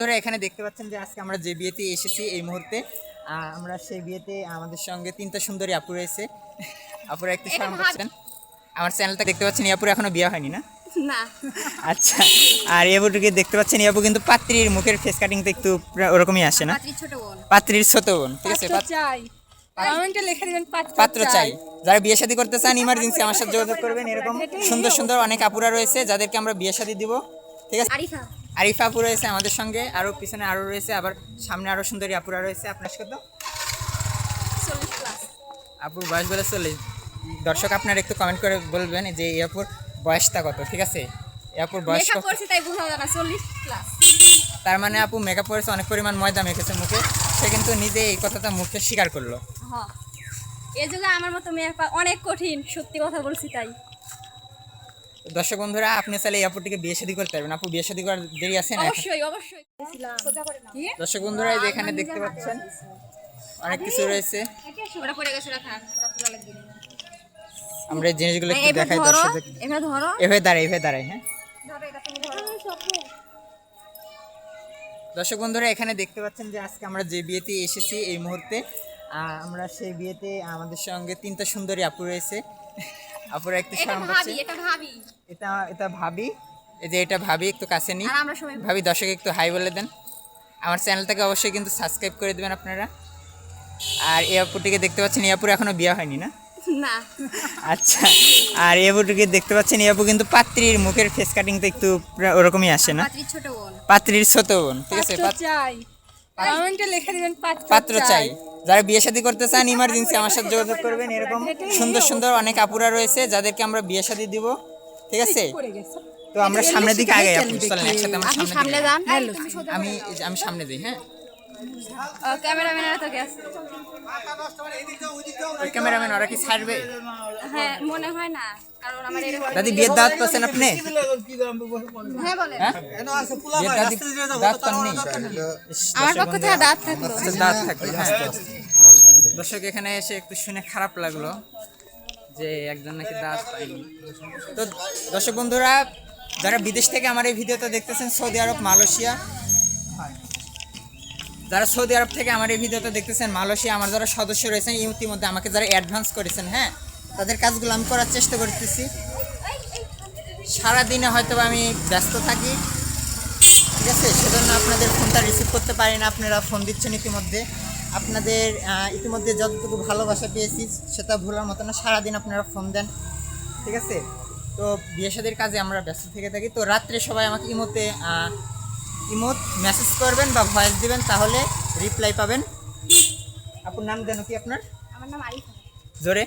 ধরে এখানে দেখতে পাচ্ছেন যে আজকে আমরা যে বিয়েতে এসেছি এই মুহূর্তে আমরা সেই বিয়েতে আমাদের সঙ্গে তিনটা সুন্দরী আপু রয়েছে। আপুরা একটু শরম করছেন। আমার চ্যানেলটা দেখতে পাচ্ছেন ইয়াপুর এখনও বিয়ে হয়নি না? না। আচ্ছা আর এই আপুটিকে দেখতে পাচ্ছেন এই আপু কিন্তু পাত্রীর মুখের ফেস কাটিংটা একটু ওরকমই আসে না? পাত্রীর ছোট বোন। পাত্রীর ছোট বোন ঠিক আছে পাত্র চাই। কমেন্টে লিখে দিবেন পাত্র পাত্র চাই। যারা বিয়ে শাদী করতে চান ইমার্জেন্সি আমার সাথে যোগাযোগ করবেন এরকম সুন্দর সুন্দর অনেক আপুরা রয়েছে যাদেরকে আমরা বিয়ে শাদী দিব ঠিক আছে? আরিফা। আরিফা আপু রয়েছে আমাদের সঙ্গে আরও পিছনে আরও রয়েছে আবার সামনে আরও সুন্দরী আপুরা রয়েছে। আপনার চল্লিশ আপুর বয়স বলে চল্লিশ। দর্শক আপনারা একটু কমেন্ট করে বলবেন যে এই আপুর বয়সটা কত ঠিক আছে? এই আপুর বয়স তাই বোঝা চল্লিশ প্লাস তার মানে আপু মেকআপ করেছে অনেক পরিমাণ ময়দা মেখেছে মুখে। সে কিন্তু নিজে এই কথাটা মুখে স্বীকার করল। হ। এ যুগে আমার মতো মেয়ে অনেক কঠিন সত্যি কথা বলছি তাই। দর্শক বন্ধুরা আপনি চাইলে এই আপুটিকে বিয়ে শাদী করতে পারবেন। আপু বিয়ে শাদী করার দেরি আছে না অবশ্যই অবশ্যই। দর্শক বন্ধুরা এই যে এখানে দেখতে পাচ্ছেন অনেক কিছু রয়েছে। আমরা এই জিনিসগুলো একটু দেখাই ধরো এভাবে দাঁড়াই এভাবে দাঁড়াই হ্যাঁ? দর্শক বন্ধুরা এখানে দেখতে পাচ্ছেন যে আজকে আমরা যে বিয়েতে এসেছি এই মুহূর্তে আমরা সেই বিয়েতে আমাদের সঙ্গে তিনটা সুন্দরী আপু রয়েছে। আপুরা একটু শরম করছে এটা এটা ভাবি। এই যে এটা ভাবি একটু কাছে নি আর আমরা সবাই ভাবি। দর্শক একটু হাই বলে দেন। আমার চ্যানেলটাকে অবশ্যই কিন্তু সাবস্ক্রাইব করে দেবেন আপনারা। আর এই আপুটিকে দেখতে পাচ্ছেন এই আপুর এখনও বিয়ে হয়নি না? না। আচ্ছা আর এই আপুটিকে দেখতে পাচ্ছেন এই আপু কিন্তু পাত্রীর মুখের ফেস কাটিং তো একটু ওরকমই আসে না? পাত্রীর ছোট বোন। পাত্রীর ছোট বোন ঠিক আছে? পাত্র পাত্র- চাই। কমেন্টে লিখে দিবেন পাত্র চাই। যারা বিয়ে শাদী করতে চান ইমার্জেন্সি আমার সাথে যোগাযোগ করবেন। এরকম সুন্দর সুন্দর অনেক আপুরা রয়েছে যাদেরকে আমরা বিয়ে শাদী দিব। ঠিক আছে? তো আমরা সামনের দিকে আগে চলেন একসাথে আমরা সামনে যান। আমি আমি সামনে যাই হ্যাঁ? ক্যামেরাম্যানেরা তো গেছে। ক্যামেরাম্যান ওরা কি ছাড়বে? হ্যাঁ মনে হয় না কারণ আমার এরকম দাদি বিয়ের দাওয়াত পাচ্ছেন আপনি? হ্যাঁ বলেন। হ্যাঁ? পাননি আমার পক্ষ থেকে দাঁত থাকল। আচ্ছা, দাঁত থাকবে হ্যাঁ। দর্শক এখানে এসে একটু শুনে খারাপ লাগল। যে একজন নাকি দাঁত পায়নি। তো দর্শক বন্ধুরা, যারা বিদেশ থেকে আমার এই ভিডিওটা দেখতেছেন, সৌদি আরব, মালয়েশিয়া। যারা সৌদি আরব থেকে আমার এই ভিডিওটা দেখতেছেন, মালয়েশিয়া, আমার যারা সদস্য রয়েছেন, ইতিমধ্যে আমাকে যারা অ্যাডভান্স করেছেন হ্যাঁ তাদের কাজগুলো আমি করার চেষ্টা করতেছি। সারাদিনে হয়তো আমি ব্যস্ত থাকি। ঠিক আছে, সেজন্য আপনাদের ফোনটা রিসিভ করতে পারি না, আপনারা ফোন দিচ্ছেন ইতিমধ্যে। আপনাদের ইতিমধ্যে যতটুকু ভালোবাসা পেয়েছি সেটা ভোলার মতো না। সারাদিন আপনারা ফোন দেন ঠিক আছে? তো বিয়ে শাদীর কাজে আমরা ব্যস্ত থেকে থাকি। তো রাত্রে সবাই আমাকে ইমোতে ইমোত মেসেজ করবেন বা ভয়েস দিবেন তাহলে রিপ্লাই পাবেন। আপনার নাম যেন কি আপনার? আমার নাম আরিফা। জোরে।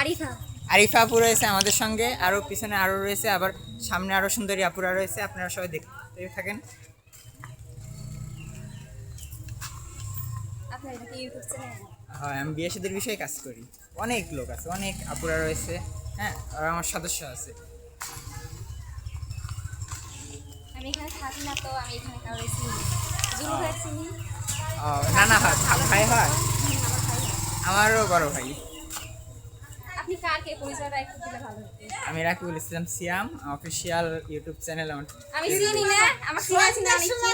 আরিফা। আরিফা আপু রয়েছে আমাদের সঙ্গে। আরও পিছনে আরও রয়েছে আবার সামনে আরও সুন্দরী আপুরা রয়েছে। আপনারা সবাই দেখতে থাকেন। হয় আমি বিয়ে সাদের বিষয়ে কাজ করি। অনেক লোক আছে অনেক আপুরা রয়েছে হ্যাঁ আর আমার সদস্য আছে। আমি এখানে থাকি না তো আমি এখানে কাউকে চিনি জুরু ভাই চিনি? ও, না না হয় ভাই হয়। আমারও বড় ভাই। আপনি পরিচয়টা একটু দিলে ভালো হতো? আমি Rakibul Islam Siam official YouTube channel আমার আমি চিনি না আমার চিনা চিনা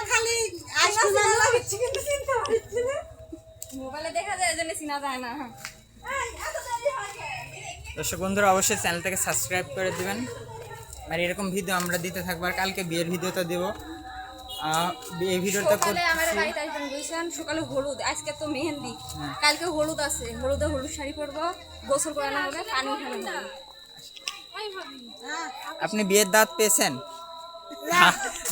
যায় যায় না। দর্শক বন্ধুরা অবশ্যই চ্যানেলটাকে সাবস্ক্রাইব করে দিবেন। আর এরকম ভিডিও আমরা দিতে থাকব আর কালকে বিয়ের ভিডিওটা দেবো। এই ভিডিওটা সকালে আমার বাড়িতে আসবেন বুঝছেন সকালে হলুদ আজকে তো মেহেন্দি। কালকে হলুদ আছে হলুদে হলুদ শাড়ি পরবো গোসল করানো হবে পানি উঠানো হবে। আপনি বিয়ের দাঁত পেয়েছেন?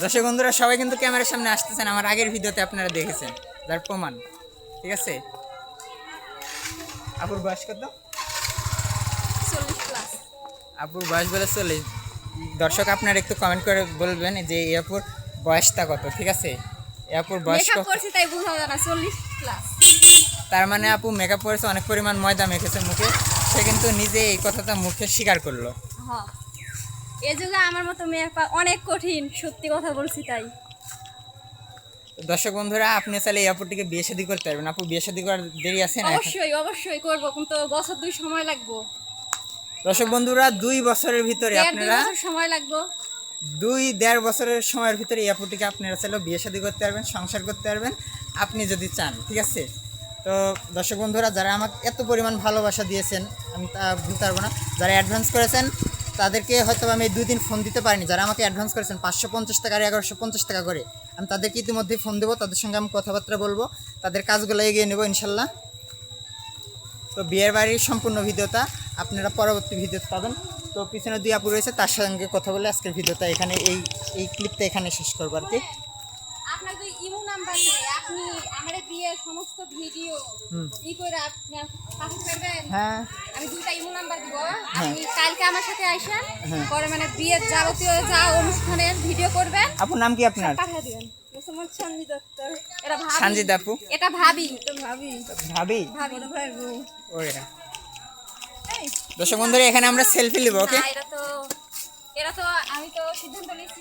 দর্শক বন্ধুরা সবাই কিন্তু ক্যামেরার সামনে আসতেছেন আমার আগের ভিডিওতে আপনারা দেখেছেন যার প্রমাণ। ঠিক আছে? আপুর বয়স কত? চল্লিশ প্লাস আপুর বয়স বলে চল্লিশ। দর্শক আপনারা একটু কমেন্ট করে বলবেন যে এই আপুর বয়সটা কত ঠিক আছে? এই আপুর বয়স করছি তাই বোঝা যায় না চল্লিশ প্লাস তার মানে আপু মেকআপ করেছে অনেক পরিমাণ ময়দা মেখেছে মুখে। সে কিন্তু নিজে এই কথাটা মুখে স্বীকার করল। হ্যাঁ। এ যুগে আমার মতো মেয়ে অনেক কঠিন সত্যি কথা বলছি তাই। দর্শক বন্ধুরা আপনি চাইলে এই আপুটিকে বিয়ে শাদী করতে পারবেন। আপু বিয়ে শাদী করার দেরি আছে না অবশ্যই অবশ্যই করব। কিন্তু বছর দুই সময় লাগবো। দর্শক বন্ধুরা দুই বছরের ভিতরে আপনারা সময় লাগবো। দুই দেড় বছরের সময়ের ভিতরে এই আপুটিকে আপনারা চাইলেও বিয়ে শাদী করতে পারবেন সংসার করতে পারবেন। আপনি যদি চান ঠিক আছে? তো দর্শক বন্ধুরা যারা আমাকে এত পরিমাণ ভালোবাসা দিয়েছেন আমি তা ভুলতে পারব না। যারা অ্যাডভান্স করেছেন তাদেরকে হয়তো আমি দুই দিন ফোন দিতে পারিনি। যারা আমাকে অ্যাডভান্স করেছেন পাঁচশো পঞ্চাশ টাকা আর এগারোশো পঞ্চাশ টাকা করে আমি তাদেরকে ইতিমধ্যেই ফোন দেবো তাদের সঙ্গে আমি কথাবার্তা বলব তাদের কাজগুলো এগিয়ে নেব ইনশাল্লাহ। তো বিয়ের বাড়ির সম্পূর্ণ ভিডিওটা আপনারা পরবর্তী ভিডিওতে পাবেন। তো পিছনে দুই আপু রয়েছে তার সঙ্গে কথা বলে আজকের ভিডিওটা এখানে এই এই ক্লিপটা এখানে শেষ করব আর কি। আপনার যে ইমো নাম্বার আপনি আমার বিয়ের সমস্ত ভিডিও ই করে আপনার পাঠাতে পারবেন হ্যাঁ। আমি দুটা ইমো নাম্বার দিব আপনি কালকে আমার সাথে আসেন হ্যাঁ। পরে মানে বিয়ের যাবতীয় যা অনুষ্ঠানের ভিডিও করবেন। আপুর নাম কি আপনার? পাঠিয়ে দিবেন। মুসলমান চান্দি দত্ত এটা ভাবি। সানজিদ আপু এটা ভাবি। ভাবি। ভাবি? ভাবি। ভাই বউ। ওরে দর্শক বন্ধুরা এখানে আমরা সেলফি নিব ওকে না, তো এটা তো আমি তো সিদ্ধান্ত নিয়েছি।